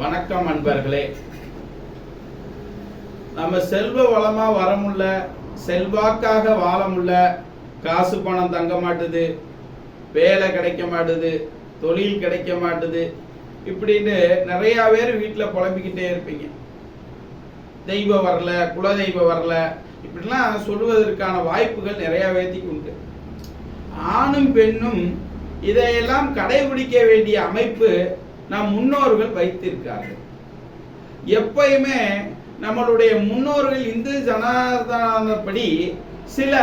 வணக்கம் அன்பர்களே. நம்ம செல்வ வளமா வரமுள்ள செல்வாக்காக வாழமுள்ள காசு பணம் தங்க மாட்டுது வேலை கிடைக்க மாட்டுது தொழில் கிடைக்க மாட்டுது இப்படின்னு நிறைய பேர் வீட்டில் புலம்பிக்கிட்டே இருப்பீங்க. தெய்வம் வரல குலதெய்வம் வரல இப்படிலாம் சொல்லுவதற்கான வாய்ப்புகள் நிறைய பேர்த்திக்கு உண்டு. ஆணும் பெண்ணும் இதையெல்லாம் கடைபிடிக்க வேண்டிய அமைப்பு நம் முன்னோர்கள் வைத்திருக்கார்கள் எப்பயுமே நம்மளுடைய முன்னோர்கள் இந்து ஜனாதனப்படி சில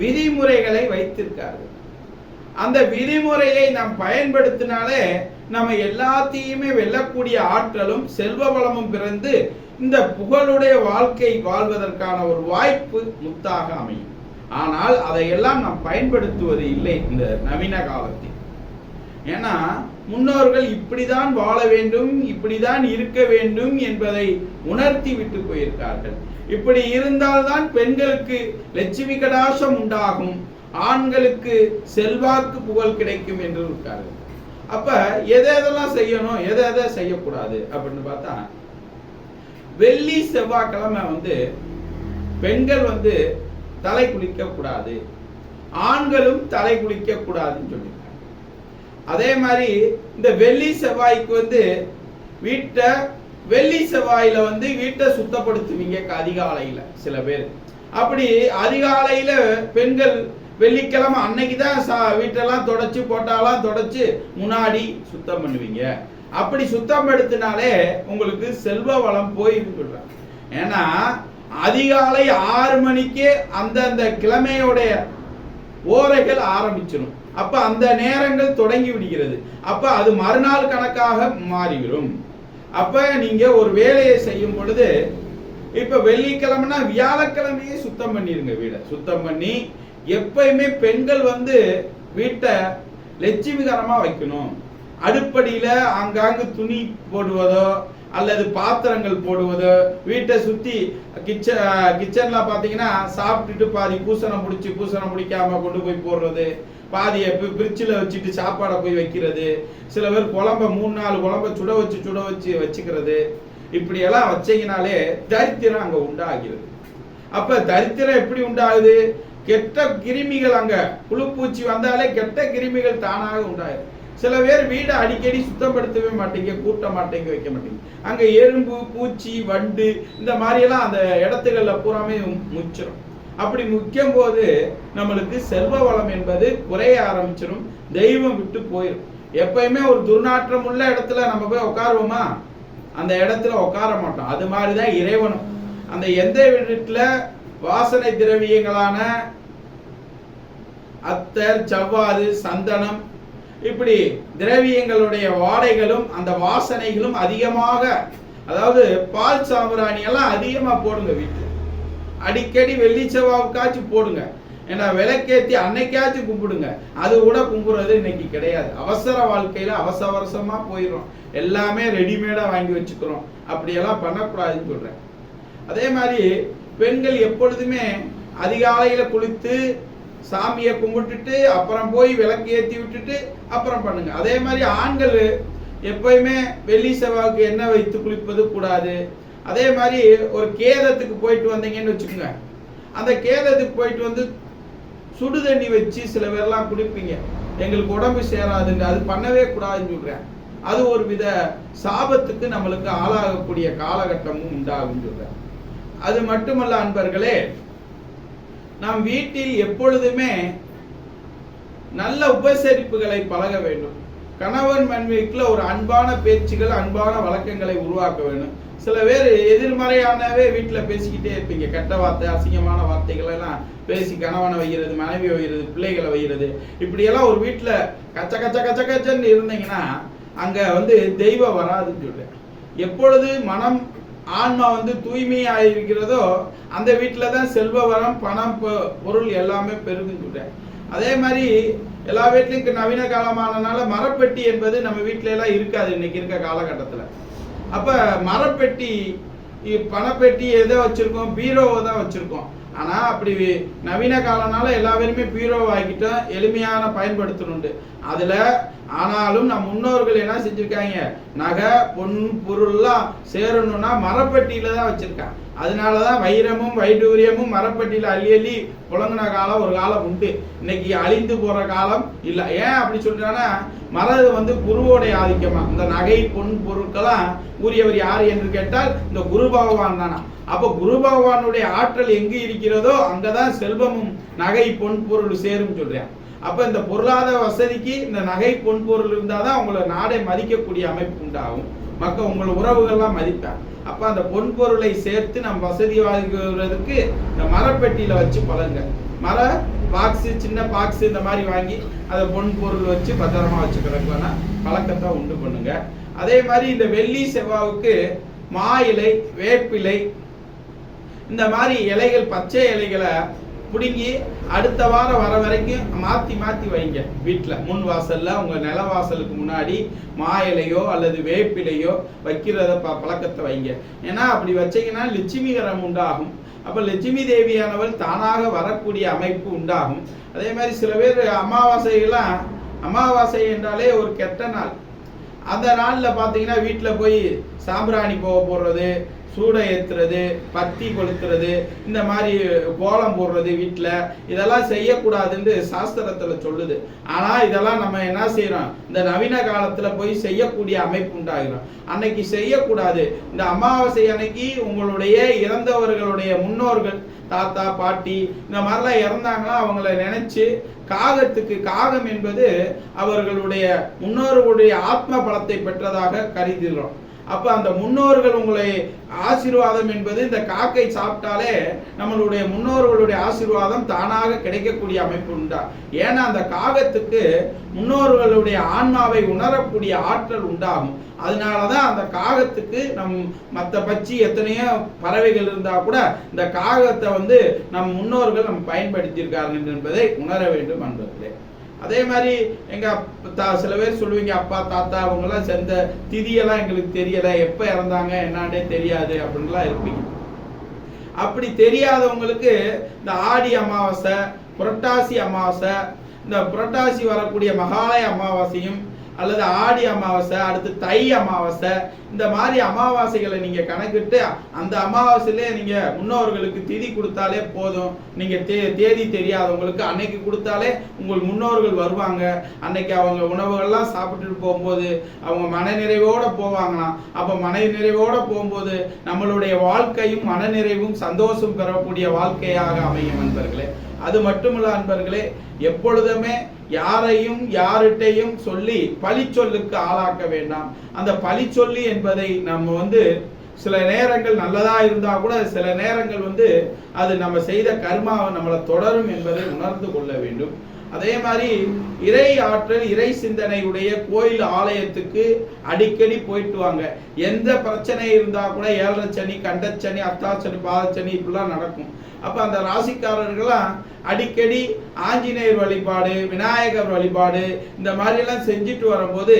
விதிமுறைகளை வைத்திருக்கார்கள் அந்த விதிமுறையை நாம் பயன்படுத்தினாலே நம்ம எல்லாத்தையுமே வெல்லக்கூடிய ஆற்றலும் செல்வ வளமும் பிறந்து இந்த புகழுடைய வாழ்க்கை வாழ்வதற்கான ஒரு வாய்ப்பு முத்தாக அமையும். ஆனால் அதையெல்லாம் நாம் பயன்படுத்துவது இல்லை இந்த நவீன காலத்தில். ஏன்னா முன்னோர்கள் இப்படிதான் வாழ வேண்டும் இப்படிதான் இருக்க வேண்டும் என்பதை உணர்த்தி விட்டு போயிருக்கார்கள். இப்படி இருந்தால்தான் பெண்களுக்கு லட்சுமி கடாசம் உண்டாகும் ஆண்களுக்கு செல்வாக்கு புகழ் கிடைக்கும் என்று இருக்கார்கள். அப்ப எதை எதெல்லாம் செய்யணும் எதை எதை செய்யக்கூடாது அப்படின்னு பார்த்தா வெள்ளி செவ்வாய்க்கிழமை வந்து பெண்கள் வந்து தலை குளிக்க கூடாது ஆண்களும் தலை குளிக்க கூடாதுன்னு சொல்லி அதே மாதிரி இந்த வெள்ளி செவ்வாய்க்கு வந்து வீட்டை வெள்ளி செவ்வாயில வந்து வீட்டை சுத்தப்படுத்துவீங்க அதிகாலையில சில பேர். அப்படி அதிகாலையில பெண்கள் வெள்ளிக்கிழமை அன்னைக்கு தான் சா- வீட்டெல்லாம் தொடச்சு போட்டாலாம் தொடச்சு முன்னாடி சுத்தம் பண்ணுவீங்க. அப்படி சுத்தம் படுத்தினாலே உங்களுக்கு செல்வ வளம் போயின்னு சொல்றாங்க ஏன்னா அதிகாலை ஆறு மணிக்கு அந்தந்த கிழமையோடைய ஓரைகள் ஆரம்பிச்சிடும் அப்ப அந்த நேரங்கள் தொடங்கி விடுகிறது. அப்ப அது மறுநாள் கணக்காக மாறிவிடும். அப்ப நீங்க ஒரு வேலையை செய்யும் பொழுது இப்ப வெள்ளிக்கிழமைனா வியாழக்கிழமையே சுத்தம் பண்ணிருங்க வீடை. சுத்தம் பண்ணி எப்பயுமே பெண்கள் வந்து வீட்டை லட்சுமிகரமா வைக்கணும். அடுப்படியில ஆங்காங்கு துணி போடுவதோ அல்லது பாத்திரங்கள் போடுவதோ வீட்டை சுத்தி கிச்சன் கிச்சன்ல பாத்தீங்கன்னா சாப்பிட்டுட்டு பாதி பூசணம் பிடிச்சி பூசணம் பிடிக்காம கொண்டு போய் போடுறது பாதியை பிரிட்ஜில் வச்சுட்டு சாப்பாடை போய் வைக்கிறது சில பேர் குழம்ப மூணு நாலு குழம்ப சுட வச்சு சுட வச்சு வச்சுக்கிறது இப்படியெல்லாம் வச்சீங்கனாலே தரித்திரம் அங்க உண்டாகிறது. அப்ப தரித்திரம் எப்படி உண்டாகுது? கெட்ட கிருமிகள் அங்க புழுப்பூச்சி வந்தாலே கெட்ட கிருமிகள் தானாக உண்டாகுது சில பேர் வீடை அடிக்கடி சுத்தப்படுத்தவே மாட்டீங்க கூட்ட மாட்டீங்க வைக்க மாட்டீங்க. அங்க எறும்பு பூச்சி வண்டு இந்த மாதிரி எல்லாம் அந்த இடத்துகள்ல பூராமே முச்சிடும் அப்படி முக்கியம் போது நம்மளுக்கு செல்வ வளம் என்பது குறைய ஆரம்பிச்சிடும் தெய்வம் விட்டு போயிடும் எப்பயுமே ஒரு துர்நாற்றம் உள்ள இடத்துல நம்ம போய் உட்காருவோமா? அந்த இடத்துல உட்கார மாட்டோம். அது மாதிரி தான் இறைவனும். அந்த எந்த வீட்டில் வாசனை திரவியங்களான அத்தர் செவ்வாது சந்தனம் இப்படி திரவியங்களுடைய வாடைகளும் அந்த வாசனைகளும் அதிகமாக அதாவது பால் சாம்பிராணி எல்லாம் அதிகமாக போடுங்க வீட்டு அடிக்கடி வெள்ளி செவ்வாவுக்காச்சும் போடுங்க. ஏன்னா விளக்கேத்தி அன்னைக்காச்சும் கும்பிடுங்க. அது கூட கும்பிடுறது இன்னைக்கு கிடையாது. அவசர வாழ்க்கையில அவசர போயிடும் எல்லாமே ரெடிமேடா வாங்கி வச்சுக்கிறோம். அப்படியெல்லாம் பண்ணக்கூடாதுன்னு சொல்றேன். அதே மாதிரி பெண்கள் எப்பொழுதுமே அதிகாலையில குளித்து சாமியை கும்பிட்டுட்டு அப்புறம் போய் விளக்கு ஏற்றி விட்டுட்டு அப்புறம் பண்ணுங்க. அதே மாதிரி ஆண்கள் எப்பயுமே வெள்ளி செவ்வாய்க்கு எண்ணெய் வைத்து குளிப்பது கூடாது. அதே மாதிரி ஒரு கேதத்துக்கு போயிட்டு வந்தீங்கன்னு வச்சுக்கோங்க. அந்த கேதத்துக்கு போயிட்டு வந்து சுடு தண்ணி வச்சு சில பேர்லாம் குடிப்பீங்க. எங்களுக்கு உடம்பு சேராதுங்க அது பண்ணவே கூடாதுன்னு சொல்கிறேன் அது ஒரு வித சாபத்துக்கு நம்மளுக்கு ஆளாகக்கூடிய காலகட்டமும் உண்டாகும் சொல்கிறேன் அது மட்டுமல்ல அன்பர்களே நாம் வீட்டில் எப்பொழுதுமே நல்ல உபசரிப்புகளை பழக வேண்டும். கணவன் மனைவிக்குள்ள ஒரு அன்பான பேச்சுகள் அன்பான வழக்கங்களை உருவாக்க வேண்டும். சில பேர் எதிர்மறையானவே வீட்டில் பேசிக்கிட்டே இருப்பீங்க. கெட்ட வார்த்தை அசிங்கமான வார்த்தைகள் எல்லாம் பேசி கணவனை வைகிறது மனைவி வைக்கிறது பிள்ளைகளை வைகிறது இப்படியெல்லாம் ஒரு வீட்டில் கச்ச கச்ச கச்ச கச்சன்னு இருந்தீங்கன்னா அங்கே வந்து தெய்வம் வராதுன்னு சொல்றேன் எப்பொழுது மனம் ஆன்மா வந்து தூய்மையாக இருக்கிறதோ அந்த வீட்டில் தான் செல்வ வரம் பணம் பொ- பொருள் எல்லாமே பெருகுன்னு சொல்கிறேன் அதே மாதிரி எல்லா வீட்லையும் நவீன காலமானனால மரப்பெட்டி என்பது நம்ம வீட்டில எல்லாம் இருக்காது இன்னைக்கு இருக்க காலகட்டத்தில். அப்போ மரப்பெட்டி பணப்பெட்டி எதை வச்சுருக்கோம்? பீரோவை தான் வச்சுருக்கோம். ஆனால் அப்படி நவீன காலனால எல்லா பேருமே பீரோ ஆக்கிட்டோம் எளிமையான பயன்படுத்தணுண்டு அதில் ஆனாலும் நம் முன்னோர்கள் என்ன செஞ்சிருக்காங்க? நகை பொன் பொருள்லாம் சேரணும்னா மரப்பட்டியில தான் வச்சிருக்காங்க. அதனாலதான் வைரமும் வைடூரியமும் மரப்பட்டியில அள்ளி அள்ளி புழங்கின காலம் ஒரு காலம் உண்டு. இன்னைக்கு அழிந்து போற காலம் இல்ல. ஏன் அப்படி சொல்றாங்கன்னா மரது வந்து குருவோடைய ஆதிக்கமா? இந்த நகை பொன் பொருட்களாம் கூறியவர் யார் என்று கேட்டால் இந்த குரு பகவான் தானா. அப்ப குரு பகவானுடைய ஆற்றல் எங்கு இருக்கிறதோ அங்கதான் செல்வமும் நகை பொன் பொருள் சேரும் சொல்றேன் அப்ப இந்த பொருளாதார வசதிக்கு இந்த நகை பொன்பொருள் இருந்தால் இருந்தாதான் அவங்கள நாடை மதிக்கக்கூடிய அமைப்பு உண்டாகும். மக்கள் உங்கள் உறவுகள்லாம் மதிப்பாங்க. அப்ப அந்த பொன்பொருளை சேர்த்து நம்ம வசதி வாங்குறதுக்கு இந்த மரப்பெட்டியில வச்சு பழங்க மர பாக்ஸு சின்ன பாக்ஸு இந்த மாதிரி வாங்கி அதை பொன் பொருள் வச்சு பத்திரமா வச்சுக்கிறதுக்கான பழக்கத்தை உண்டு பண்ணுங்க. அதே மாதிரி இந்த வெள்ளி செவ்வாவுக்கு மா இலை வேப்பிலை இந்த மாதிரி இலைகள் பச்சை இலைகளை பிடுங்கி அடுத்த வாரம் வர வரைக்கும் மாற்றி மாற்றி வைங்க வீட்டில் முன் வாசலில் உங்கள் நில வாசலுக்கு முன்னாடி மா இலையோ அல்லது வேப்பிலையோ வைக்கிறத ப பழக்கத்தை வைங்க. ஏன்னா அப்படி வச்சிங்கன்னா லட்சுமிகரம் உண்டாகும். அப்போ லட்சுமி தேவியானவள் தானாக வரக்கூடிய அமைப்பு உண்டாகும். அதே மாதிரி சில பேர் அமாவாசையெல்லாம் அமாவாசை என்றாலே ஒரு கெட்ட நாள். அந்த நாளில் பார்த்தீங்கன்னா வீட்டில் போய் சாம்பிராணி போக போடுறது சூடை ஏத்துறது பத்தி கொளுத்துறது இந்த மாதிரி கோலம் போடுறது வீட்டில் இதெல்லாம் செய்யக்கூடாதுன்னு சாஸ்திரத்தில் சொல்லுது. ஆனால் இதெல்லாம் நம்ம என்ன செய்கிறோம் இந்த நவீன காலத்தில் போய் செய்யக்கூடிய அமைப்பு உண்டாகிறோம். அன்னைக்கு செய்யக்கூடாது. இந்த அமாவாசை அன்னைக்கு உங்களுடைய இறந்தவர்களுடைய முன்னோர்கள் தாத்தா பாட்டி இந்த மாதிரிலாம் இறந்தாங்கன்னா அவங்கள நினைச்சு காகத்துக்கு காகம் என்பது அவர்களுடைய முன்னோர்களுடைய ஆத்ம பலத்தை பெற்றதாக கருதுகிறோம். அப்ப அந்த முன்னோர்கள் உங்களை ஆசீர்வாதம் என்பது இந்த காக்கை சாப்பிட்டாலே நம்மளுடைய முன்னோர்களுடைய ஆசீர்வாதம் தானாக கிடைக்கக்கூடிய அமைப்பு உண்டா? ஏன்னா அந்த காகத்துக்கு முன்னோர்களுடைய ஆன்மாவை உணரக்கூடிய ஆற்றல் உண்டாகும். அதனாலதான் அந்த காகத்துக்கு நம் மற்ற பட்சி எத்தனையோ பறவைகள் இருந்தா கூட இந்த காகத்தை வந்து நம் முன்னோர்கள் நம் பயன்படுத்தியிருக்கார்கள் என்பதை உணர வேண்டும் என்பதில்லை அதே மாதிரி எங்க தா- சில பேர் சொல்லுவீங்க அப்பா தாத்தா அவங்கெல்லாம் சேர்ந்த திதியெல்லாம் எங்களுக்கு தெரியல. எப்ப இறந்தாங்க என்னான்னே தெரியாது அப்படின்லாம் இருப்பீங்க. அப்படி தெரியாதவங்களுக்கு இந்த ஆடி அமாவாசை புரட்டாசி அமாவாசை இந்த புரட்டாசி வரக்கூடிய மகாலய அமாவாசையும் அல்லது ஆடி அமாவாசை அடுத்து தை அமாவாசை இந்த மாதிரி அமாவாசைகளை நீங்க கணக்கிட்டு அந்த அமாவாசையிலே நீங்க முன்னோர்களுக்கு திதி கொடுத்தாலே போதும். நீங்க தே தேதி தெரியாதவங்களுக்கு அன்னைக்கு கொடுத்தாலே உங்கள் முன்னோர்கள் வருவாங்க. அன்னைக்கு அவங்க உணவுகள்லாம் சாப்பிட்டுட்டு போகும்போது அவங்க மனநிறைவோட போவாங்களாம். அப்போ மன நிறைவோடு போகும்போது நம்மளுடைய வாழ்க்கையும் மனநிறைவும் சந்தோஷம் பெறக்கூடிய வாழ்க்கையாக அமையும் நண்பர்களே அது மட்டுமல்ல அன்பர்களே எப்பொழுதுமே யாரையும் யார்கிட்டையும் சொல்லி பழிச்சொல்லுக்கு ஆளாக்க வேண்டாம். அந்த பழிச்சொல்லி என்பதை நம்ம வந்து சில நேரங்கள் நல்லதா இருந்தா கூட சில நேரங்கள் வந்து அது நம்ம செய்த கர்மாவை நம்மளை தொடரும் என்பதை உணர்ந்து கொள்ள வேண்டும். அதே மாதிரி இறை ஆற்றல் இறை சிந்தனையுடைய கோயில் ஆலயத்துக்கு அடிக்கடி போயிட்டு வாங்க. எந்த பிரச்சனை இருந்தா கூட ஏழரை சனி கண்டச்சனி அத்தாச்சனி பாதச்சனி இப்படிலாம் நடக்கும். அப்ப அந்த ராசிக்காரர்கள்லாம் அடிக்கடி ஆஞ்சநேயர் வழிபாடு விநாயகர் வழிபாடு இந்த மாதிரிலாம் செஞ்சுட்டு வரும்போது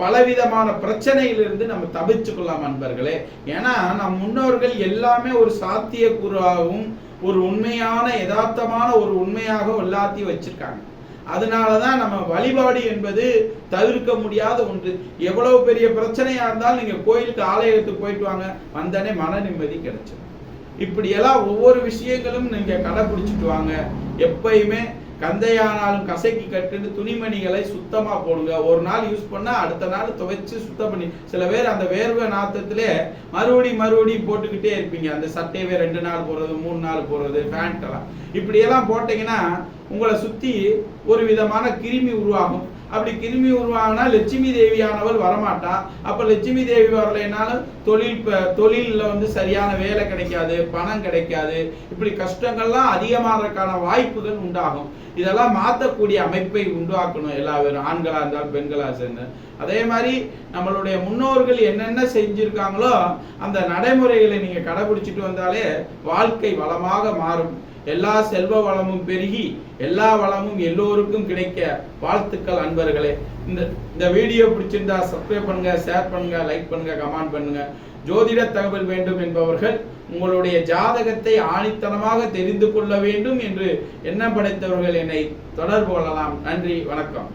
பலவிதமான பிரச்சனையிலிருந்து நம்ம தவிச்சுக்கொள்ளலாம் நண்பர்களே. ஏன்னா நம் முன்னோர்கள் எல்லாமே ஒரு சாத்தியக்கூறாகவும் ஒரு உண்மையான யதார்த்தமான ஒரு உண்மையாக எல்லாத்தையும் வச்சிருக்காங்க. அதனாலதான் நம்ம வழிபாடு என்பது தவிர்க்க முடியாத ஒன்று. எவ்வளவு பெரிய பிரச்சனையாக இருந்தாலும் நீங்கள் கோயிலுக்கு ஆலயத்துக்கு போயிட்டு வாங்க. வந்தனே மன நிம்மதி கிடைச்சிடும் இப்படியெல்லாம் ஒவ்வொரு விஷயங்களும் நீங்க கடைபிடிச்சிட்டு வாங்க. எப்பயுமே கந்தையானாலும் கசக்கி கட்டுன்னு துணிமணிகளை சுத்தமா போடுங்க. ஒரு நாள் யூஸ் பண்ணா அடுத்த நாள் துவைச்சு சுத்தம் பண்ணி சில பேர் அந்த வேர்வை நாத்தத்திலே மறுபடி மறுபடி போட்டுக்கிட்டே இருப்பீங்க. அந்த சட்டையவே ரெண்டு நாள் போடுறது மூணு நாள் போடுறது பேண்ட் எல்லாம். இப்படியெல்லாம் போட்டீங்கன்னா உங்களை சுத்தி ஒரு விதமான கிருமி உருவாகும். அப்படி கிருமி உருவாகினா லட்சுமி தேவியானவள் வரமாட்டா. அப்ப லட்சுமி தேவி வரலைனாலும் தொழில் தொழிலில் வந்து சரியான வேலை கிடைக்காது பணம் கிடைக்காது. இப்படி கஷ்டங்கள்லாம் அதிகமாகறதுக்கான வாய்ப்புகள் உண்டாகும். இதெல்லாம் மாற்றக்கூடிய அமைப்பை உண்டாக்கணும் எல்லா பேரும் ஆண்களா இருந்தாலும் பெண்களா சேர்ந்து. அதே மாதிரி நம்மளுடைய முன்னோர்கள் என்னென்ன செஞ்சிருக்காங்களோ அந்த நடைமுறைகளை நீங்க கடைபிடிச்சிட்டு வந்தாலே வாழ்க்கை வளமாக மாறும். எல்லா செல்வ வளமும் பெருகி எல்லா வளமும் எல்லோருக்கும் கிடைக்க வாழ்த்துக்கள் அன்பர்களே. இந்த இந்த வீடியோ பிடிச்சிருந்தா சப்ஸ்கிரைப் பண்ணுங்க ஷேர் பண்ணுங்க லைக் பண்ணுங்க கமெண்ட் பண்ணுங்க. ஜோதிட தகவல் வேண்டும் என்பவர்கள் உங்களுடைய ஜாதகத்தை ஆணித்தனமாக தெரிந்து கொள்ள வேண்டும் என்று எண்ணம் படைத்தவர்கள் என்னை தொடர்பு கொள்ளலாம். நன்றி வணக்கம்.